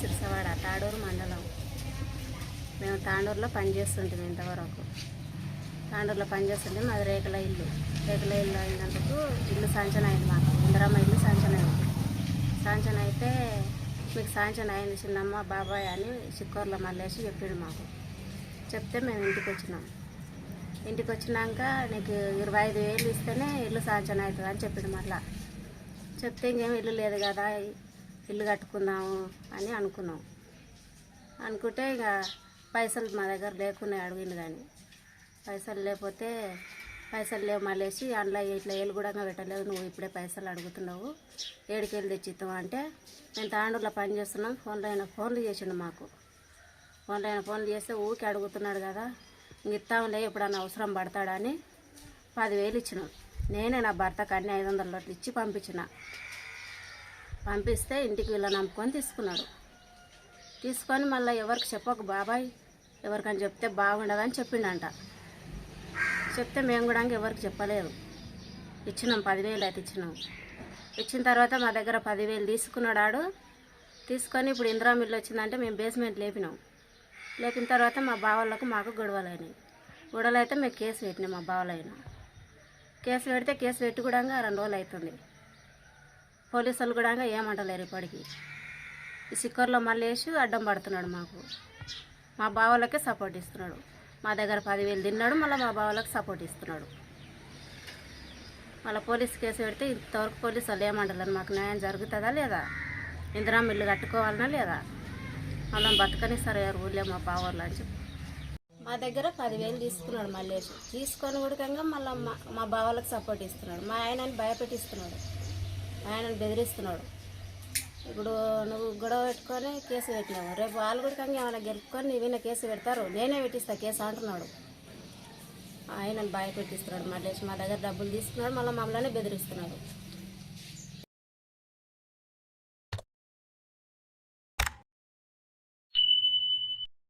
సిరిసవాడ తాడూరు మండలం. మేము తాండూరులో పనిచేస్తుంటాం ఇంతవరకు. తాండూరులో పనిచేస్తుంటే మాది రేకుల ఇల్లు. రేకుల ఇల్లు అయినందుకు ఇల్లు సాంచన అయింది మాకు. ఇందరమ్మ ఇల్లు సాంచన అయింది. సాంచన అయితే మీకు సాంచన అయింది చిన్నమ్మ బాబాయ్ అని చిక్కూరులో మళ్ళేసి చెప్పిండు మాకు. చెప్తే మేము ఇంటికి వచ్చినాం. ఇంటికి వచ్చినాక నీకు ఇరవై ఐదు వేలు ఇస్తేనే ఇల్లు సాంచన అవుతుంది అని చెప్పిండు మళ్ళా. చెప్తే ఇంకేం ఇల్లు లేదు కదా. ఇల్లు కట్టుకుందాము అని అనుకున్నాం. అనుకుంటే ఇక పైసలు మా దగ్గర లేకున్నాయి అడిగిండు కానీ. పైసలు లేకపోతే పైసలు లేవు మళ్ళేసి అందులో ఇట్లా ఏళ్ళు కూడా పెట్టలేదు. నువ్వు ఇప్పుడే పైసలు అడుగుతున్నావు. ఏడుకెళ్ళి తెచ్చిస్తావు అంటే మేము తాండూరులో పని చేస్తున్నాం. ఫోన్లో అయినా ఫోన్లు చేసిండు మాకు. ఫోన్లో అయినా ఫోన్లు చేస్తే ఊరికి అడుగుతున్నాడు కదా. ఇంక ఇస్తాంలే ఎప్పుడన్నా అవసరం పడతాడని పదివేలు ఇచ్చినాం. నేనే నా భర్తకు అన్ని ఐదు వందల ఇచ్చి పంపించిన. పంపిస్తే ఇంటికి వీళ్ళ నమ్ముకొని తీసుకున్నాడు. తీసుకొని మళ్ళీ ఎవరికి చెప్పకు బాబాయ్ ఎవరికని చెప్తే బాగుండదని చెప్పిండంట. చెప్తే మేము కూడా ఎవరికి చెప్పలేదు. ఇచ్చినాం పదివేలు అయితే ఇచ్చినాం. ఇచ్చిన తర్వాత మా దగ్గర పదివేలు తీసుకున్నాడు ఆడు తీసుకొని ఇప్పుడు ఇందిరా మిల్లు వచ్చిందంటే మేము బేస్మెంట్ లేపినాం. లేపిన తర్వాత మా బావళ్ళకు మాకు గొడవలైనాయి గొడవలు అయితే మేము కేసు పెట్టినాం మా బావలైన కేసు పెడితే కేసు పెట్టి కూడా రెండు రోజులు అవుతుంది. పోలీసులు కూడా ఏమంటలేరు ఇప్పటికి. ఈ సిక్కర్లో మళ్ళీ వేసి అడ్డం పడుతున్నాడు మాకు. మా బావలకే సపోర్ట్ ఇస్తున్నాడు. మా దగ్గర పదివేలు తిన్నాడు మళ్ళీ మా బావలకు సపోర్ట్ ఇస్తున్నాడు. మళ్ళీ పోలీస్ కేసు పెడితే ఇంతవరకు పోలీసు వాళ్ళు ఏమంటలేరు మాకు న్యాయం జరుగుతుందా లేదా? ఇందిరా మిల్లు కట్టుకోవాలనా లేదా? మళ్ళీ బతకని సరే ఊళ్ళే మా బావోళ్ళు అని చెప్పి. మా దగ్గర పదివేలు తీసుకున్నాడు మళ్ళీ తీసుకొని ఉడకంగా మళ్ళీ మా మా బావలకు సపోర్ట్ ఇస్తున్నాడు. మా ఆయనని భయపెట్టిస్తున్నాడు. ఆయనను బెదిరిస్తున్నాడు. ఇప్పుడు నువ్వు గొడవ పెట్టుకొని కేసు పెట్టినావు. రేపు వాళ్ళు కూడా కానీ ఏమైనా గెలుపుకొని నీ మీద కేసు పెడతారు. నేనే పెట్టిస్తా కేసు అంటున్నాడు. ఆయనను భయపెట్టిస్తున్నాడు మళ్ళీ మా దగ్గర డబ్బులు తీసుకున్నాడు. మళ్ళీ మమ్మల్ని బెదిరిస్తున్నాడు.